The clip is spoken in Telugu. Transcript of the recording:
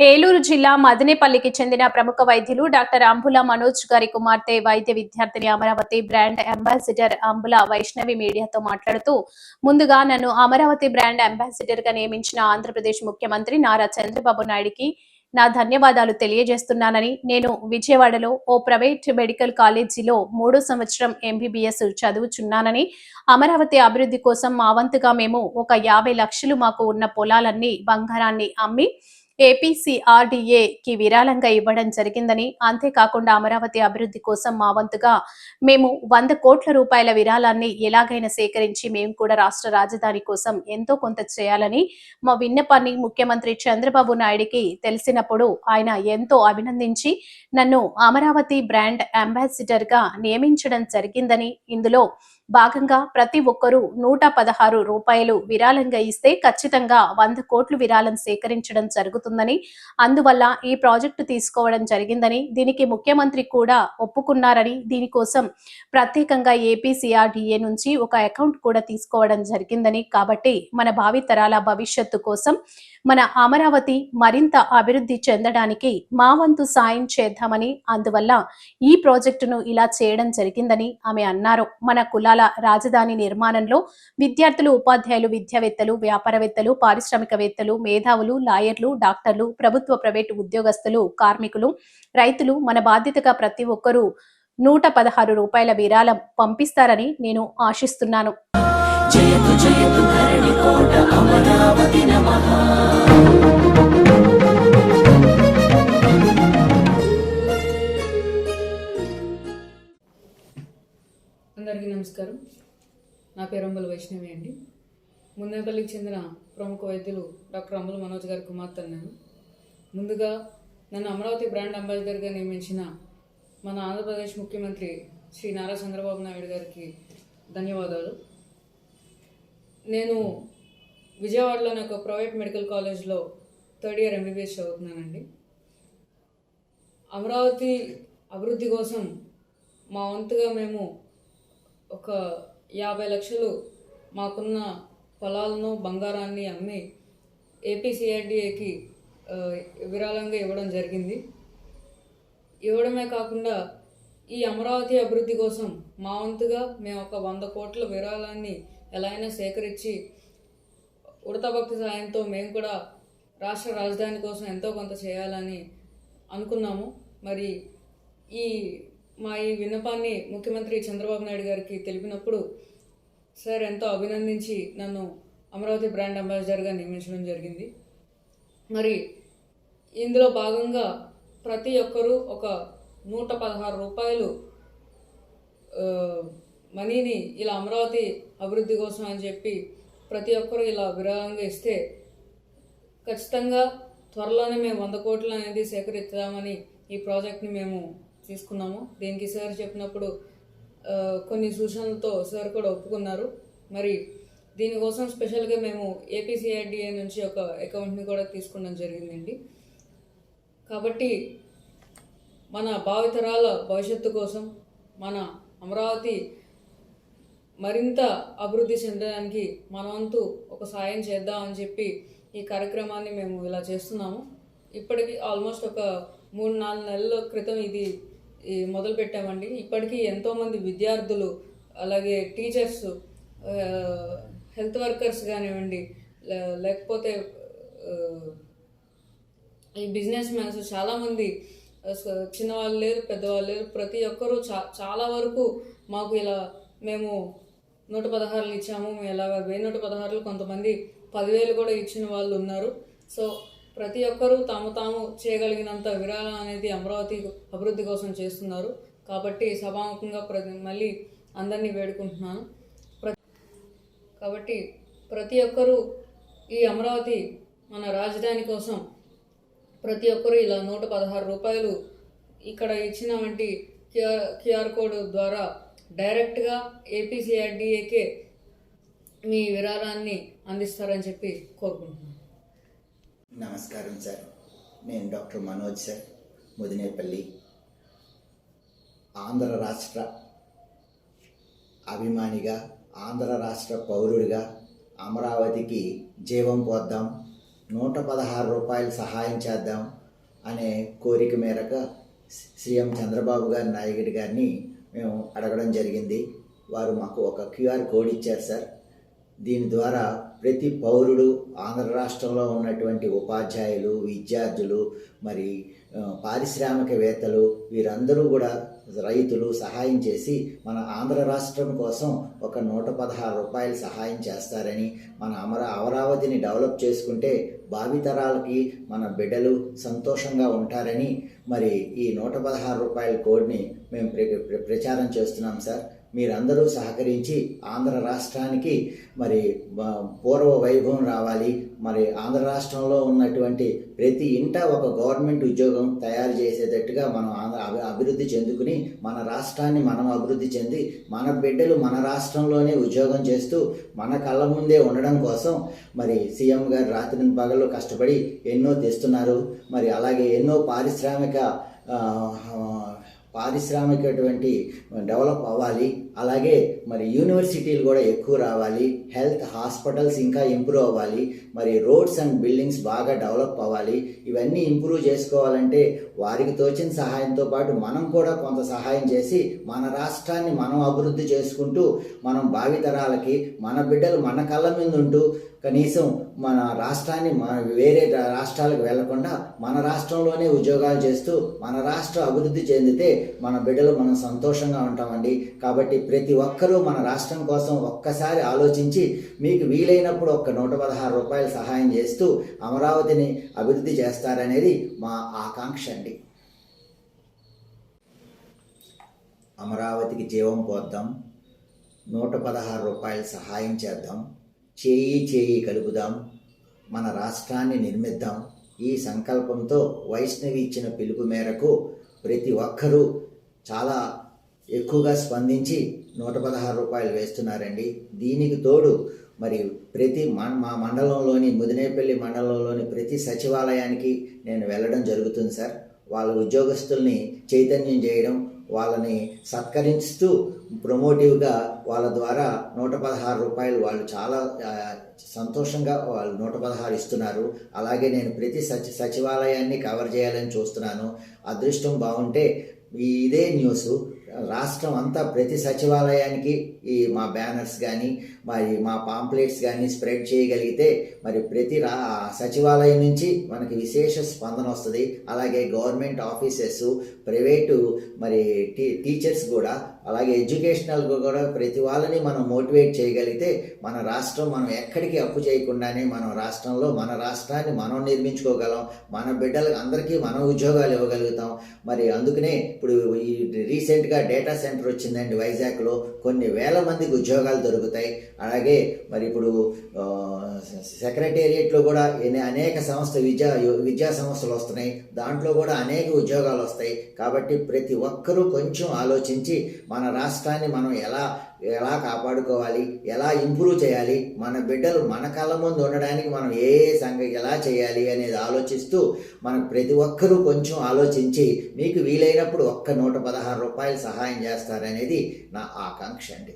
ఏలూరు జిల్లా మదనేపల్లికి చెందిన ప్రముఖ వైద్యులు డాక్టర్ అంబుల మనోజ్ గారి కుమార్తె వైద్య విద్యార్థిని అమరావతి బ్రాండ్ అంబాసిడర్ అంబుల వైష్ణవి మీడియాతో మాట్లాడుతూ ముందుగా నన్ను అమరావతి బ్రాండ్ అంబాసిడర్గా నియమించిన ఆంధ్రప్రదేశ్ ముఖ్యమంత్రి నారా చంద్రబాబు నాయుడికి నా ధన్యవాదాలు తెలియజేస్తున్నానని నేను విజయవాడలో ఓ ప్రైవేట్ మెడికల్ కాలేజీలో మూడో సంవత్సరం ఎంబీబీఎస్ చదువుచున్నానని అమరావతి అభివృద్ధి కోసం మా వంతుగా మేము ఒక యాభై లక్షలు మాకు ఉన్న పొలాలన్నీ బంగారాన్ని అమ్మి ఏపీసీఆర్డీఏ కి విరాళంగా ఇవ్వడం జరిగిందని అంతేకాకుండా అమరావతి అభివృద్ధి కోసం మా వంతుగా మేము వంద కోట్ల రూపాయల విరాళాన్ని ఎలాగైనా సేకరించి మేము కూడా రాష్ట్ర రాజధాని కోసం ఎంతో కొంత చేయాలని మా విన్నపాన్ని ముఖ్యమంత్రి చంద్రబాబు నాయుడికి తెలిసినప్పుడు ఆయన ఎంతో అభినందించి నన్ను అమరావతి బ్రాండ్ అంబాసిడర్గా నియమించడం జరిగిందని ఇందులో భాగంగా ప్రతి ఒక్కరూ నూట పదహారు రూపాయలు విరాళంగా ఇస్తే ఖచ్చితంగా వంద కోట్లు విరాళం సేకరించడం జరుగుతుందని అందువల్ల ఈ ప్రాజెక్టు తీసుకోవడం జరిగిందని దీనికి ముఖ్యమంత్రి కూడా ఒప్పుకున్నారని దీనికోసం ప్రత్యేకంగా ఏపీసీఆర్డీఏ నుంచి ఒక అకౌంట్ కూడా తీసుకోవడం జరిగిందని. కాబట్టి మన భావితరాల భవిష్యత్తు కోసం మన అమరావతి మరింత అభివృద్ధి చెందడానికి మా వంతు సాయం చేద్దామని అందువల్ల ఈ ప్రాజెక్టును ఇలా చేయడం జరిగిందని ఆమె అన్నారు. మన కులాల రాజధాని నిర్మాణంలో విద్యార్థులు ఉపాధ్యాయులు విద్యావేత్తలు వ్యాపారవేత్తలు పారిశ్రామికవేత్తలు మేధావులు లాయర్లు డాక్టర్లు ప్రభుత్వ ప్రైవేటు ఉద్యోగస్తులు కార్మికులు రైతులు మన బాధ్యతగా ప్రతి ఒక్కరూ నూట పదహారు రూపాయల విరాళం పంపిస్తారని నేను ఆశిస్తున్నాను. జయతు జయతు కోట అమరావతి నమః. నమస్కారం. నా పేరు అంబుల వైష్ణవి అండి. ముందేపల్లికి చెందిన ప్రముఖ వైద్యులు డాక్టర్ అంబుల మనోజ్ గారి కుమార్తె నేను. ముందుగా నన్ను అమరావతి బ్రాండ్ అంబాసిడర్గా నియమించిన మన ఆంధ్రప్రదేశ్ ముఖ్యమంత్రి శ్రీ నారా చంద్రబాబు నాయుడు గారికి ధన్యవాదాలు. నేను విజయవాడలోని ఒక ప్రైవేట్ మెడికల్ కాలేజ్లో థర్డ్ ఇయర్ ఎంబీబీఎస్ చదువుతున్నానండి. అమరావతి అభివృద్ధి కోసం మా వంతుగా మేము ఒక యాభై లక్షలు మాకున్న పొలాలను బంగారాన్ని అమ్మి ఏపీసీఆర్డీఏకి విరాళంగా ఇవ్వడం జరిగింది. ఇవ్వడమే కాకుండా ఈ అమరావతి అభివృద్ధి కోసం మా వంతుగా మేము ఒక వంద కోట్ల విరాళాన్ని ఎలా అయినా సేకరించి ఉడతభక్తి సాయంతో మేము కూడా రాష్ట్ర రాజధాని కోసం ఎంతో కొంత చేయాలని అనుకున్నాము. మరి ఈ మా ఈ విన్నపాన్ని ముఖ్యమంత్రి చంద్రబాబు నాయుడు గారికి తెలిపినప్పుడు సార్ ఎంతో అభినందించి నన్ను అమరావతి బ్రాండ్ అంబాసిడర్గా నియమించడం జరిగింది. మరి ఇందులో భాగంగా ప్రతి ఒక్కరూ ఒక నూట పదహారు రూపాయలు మనీని ఇలా అమరావతి అభివృద్ధి కోసం అని చెప్పి ప్రతి ఒక్కరూ ఇలా విరాళంగా ఇస్తే ఖచ్చితంగా త్వరలోనే మేము వంద కోట్లు అనేది సేకరిద్దామని ఈ ప్రాజెక్ట్ని మేము తీసుకున్నాము. దీనికి సార్ చెప్పినప్పుడు కొన్ని సూచనలతో సార్ కూడా ఒప్పుకున్నారు. మరి దీనికోసం స్పెషల్గా మేము ఏపీసీఆర్డీఏ నుంచి ఒక అకౌంట్ని కూడా తీసుకోవడం జరిగిందండి. కాబట్టి మన భావితరాల భవిష్యత్తు కోసం మన అమరావతి మరింత అభివృద్ధి చెందడానికి మన వంతు ఒక సాయం చేద్దామని చెప్పి ఈ కార్యక్రమాన్ని మేము ఇలా చేస్తున్నాము. ఇప్పటికి ఆల్మోస్ట్ ఒక మూడు నాలుగు నెలల క్రితం ఇది మొదలు పెట్టామండి. ఇప్పటికీ ఎంతోమంది విద్యార్థులు అలాగే టీచర్స్ హెల్త్ వర్కర్స్ కానివ్వండి లే- లేకపోతే ఈ బిజినెస్ మ్యాన్స్ చాలామంది చిన్నవాళ్ళు లేరు పెద్దవాళ్ళు లేరు. ప్రతి ఒక్కరూ చా చాలా వరకు మాకు ఇలా మేము నూట పదహారులు ఇచ్చాము. మేము ఇలాగ వెయ్యి నూట పదహారులు కొంతమంది పదివేలు కూడా ఇచ్చిన వాళ్ళు ఉన్నారు. సో ప్రతి ఒక్కరూ తాము తాము చేయగలిగినంత విరాళం అనేది అమరావతి అభివృద్ధి కోసం చేస్తున్నారు. కాబట్టి సభాముఖంగా ప్రతి మళ్ళీ అందరినీ వేడుకుంటున్నాను. ప్ర కాబట్టి ప్రతి ఒక్కరూ ఈ అమరావతి మన రాజధాని కోసం ప్రతి ఒక్కరూ ఇలా నూట పదహారు రూపాయలు ఇక్కడ ఇచ్చిన వంటి క్యూఆర్ క్యూఆర్ కోడ్ ద్వారా డైరెక్ట్గా ఏపీసీఆర్డీఏకే మీ విరాళాన్ని అందిస్తారని చెప్పి కోరుకుంటున్నాను. నమస్కారం సార్. నేను డాక్టర్ మనోజ్ సార్ ముదినేపల్లి ఆంధ్ర రాష్ట్ర అభిమానిగా ఆంధ్ర రాష్ట్ర పౌరుడిగా అమరావతికి జీవం పోద్దాం నూట పదహారు రూపాయలు సహాయం చేద్దాం అనే కోరిక మేరకు సీఎం చంద్రబాబు గారి నాయకుడి గారిని మేము అడగడం జరిగింది. వారు మాకు ఒక క్యూఆర్ కోడ్ ఇచ్చారు సార్. దీని ద్వారా ప్రతి పౌరుడు ఆంధ్ర రాష్ట్రంలో ఉన్నటువంటి ఉపాధ్యాయులు విద్యార్థులు మరి పారిశ్రామికవేత్తలు వీరందరూ కూడా రైతులు సహాయం చేసి మన ఆంధ్ర రాష్ట్రం కోసం ఒక నూట పదహారు రూపాయలు సహాయం చేస్తారని మన అమర అమరావతిని డెవలప్ చేసుకుంటే భావితరాలకి మన బిడ్డలు సంతోషంగా ఉంటారని మరి ఈ నూట పదహారు రూపాయల కోడ్ని మేము ప్ర ప్ర- ప్రచారం చేస్తున్నాం సార్. మీరందరూ సహకరించి ఆంధ్ర రాష్ట్రానికి మరి పూర్వ వైభవం రావాలి. మరి ఆంధ్ర రాష్ట్రంలో ఉన్నటువంటి ప్రతి ఇంట ఒక గవర్నమెంట్ ఉద్యోగం తయారు చేసేటట్టుగా మనం ఆంధ్ర అభి- అభివృద్ధి చెందుకుని మన రాష్ట్రాన్ని మనం అభివృద్ధి చెంది మన బిడ్డలు మన రాష్ట్రంలోనే ఉద్యోగం చేస్తూ మన కళ్ళ ముందే ఉండడం కోసం మరి సీఎం గారు రాత్రి పగలు కష్టపడి ఎన్నో తెస్తున్నారు. మరి అలాగే ఎన్నో పారిశ్రామిక పారిశ్రామికటువంటి డెవలప్ అవ్వాలి. అలాగే మరి యూనివర్సిటీలు కూడా ఎక్కువ రావాలి హెల్త్ హాస్పిటల్స్ ఇంకా ఇంప్రూవ్ అవ్వాలి మరి రోడ్స్ అండ్ బిల్డింగ్స్ బాగా డెవలప్ అవ్వాలి ఇవన్నీ ఇంప్రూవ్ చేసుకోవాలంటే వారికి తోచిన సహాయంతో పాటు మనం కూడా కొంత సహాయం చేసి మన రాష్ట్రాన్ని మనం అభివృద్ధి చేసుకుంటూ మనం భావితరాలకి మన బిడ్డలు మన కళ్ళ మీద ఉంటూ కనీసం మన రాష్ట్రాన్ని మన వేరే రాష్ట్రాలకు వెళ్ళకుండా మన రాష్ట్రంలోనే ఉద్యోగాలు చేస్తూ మన రాష్ట్ర అభివృద్ధి చెందితే మన బిడ్డలు మనం సంతోషంగా ఉంటామండి. కాబట్టి ప్రతి ఒక్కరూ మన రాష్ట్రం కోసం ఒక్కసారి ఆలోచించి మీకు వీలైనప్పుడు ఒక్క నూట పదహారు రూపాయలు సహాయం చేస్తూ అమరావతిని అభివృద్ధి చేస్తారనేది మా ఆకాంక్ష అండి. అమరావతికి జీవం పోద్దాం. నూట పదహారు రూపాయలు సహాయం చేద్దాం. చేయి చేయి కలుపుదాం. మన రాష్ట్రాన్ని నిర్మిద్దాం. ఈ సంకల్పంతో వైష్ణవి ఇచ్చిన పిలుపు మేరకు ప్రతి ఒక్కరూ చాలా ఎక్కువగా స్పందించి నూట పదహారు రూపాయలు వేస్తున్నారండి. దీనికి తోడు మరి ప్రతి మా మండలంలోని ముదినేపల్లి మండలంలోని ప్రతి సచివాలయానికి నేను వెళ్ళడం జరుగుతుంది సార్. వాళ్ళ ఉద్యోగస్తుల్ని చైతన్యం చేయడం వాళ్ళని సత్కరిస్తూ ప్రమోటివ్గా వాళ్ళ ద్వారా నూట పదహారు రూపాయలు వాళ్ళు చాలా సంతోషంగా వాళ్ళు నూట పదహారు ఇస్తున్నారు. అలాగే నేను ప్రతి సచి సచివాలయాన్ని కవర్ చేయాలని చూస్తున్నాను. అదృష్టం బాగుంటే ఇదే న్యూస్. రాష్ట్రం అంతా ప్రతి సచివాలయానికి ఈ మా బ్యానర్స్ కానీ మరి మా పాంప్లెట్స్ కానీ స్ప్రెడ్ చేయగలిగితే మరి ప్రతి రా సచివాలయం నుంచి మనకి విశేష స్పందన వస్తుంది. అలాగే గవర్నమెంట్ ఆఫీసెస్ ప్రైవేటు మరి టీ టీచర్స్ కూడా అలాగే ఎడ్యుకేషనల్ కూడా ప్రతి వాళ్ళని మనం మోటివేట్ చేయగలిగితే మన రాష్ట్రం మనం ఎక్కడికి అప్పు చేయకుండానే మనం రాష్ట్రంలో మన రాష్ట్రాన్ని మనం నిర్మించుకోగలం. మన బిడ్డలకు అందరికీ మనం ఉద్యోగాలు ఇవ్వగలుగుతాం. మరి అందుకనే ఇప్పుడు ఈ రీసెంట్గా డేటా సెంటర్ వచ్చిందండి. వైజాగ్లో కొన్ని వేల మందికి ఉద్యోగాలు దొరుకుతాయి. అలాగే మరి ఇప్పుడు సెక్రటేరియట్లో కూడా అనేక సంస్థ విద్యా విద్యా సంస్థలు వస్తున్నాయి. దాంట్లో కూడా అనేక ఉద్యోగాలు వస్తాయి. కాబట్టి ప్రతి ఒక్కరూ కొంచెం ఆలోచించి మన రాష్ట్రాన్ని మనం ఎలా ఎలా కాపాడుకోవాలి ఎలా ఇంప్రూవ్ చేయాలి మన బిడ్డలు మన కళ్ళ ముందు ఉండడానికి మనం ఏ ఏ ఎలా చేయాలి అనేది ఆలోచిస్తూ మనం ప్రతి ఒక్కరూ కొంచెం ఆలోచించి మీకు వీలైనప్పుడు ఒక్క నూట పదహారు రూపాయలు సహాయం చేస్తారనేది నా ఆకాంక్ష అండి.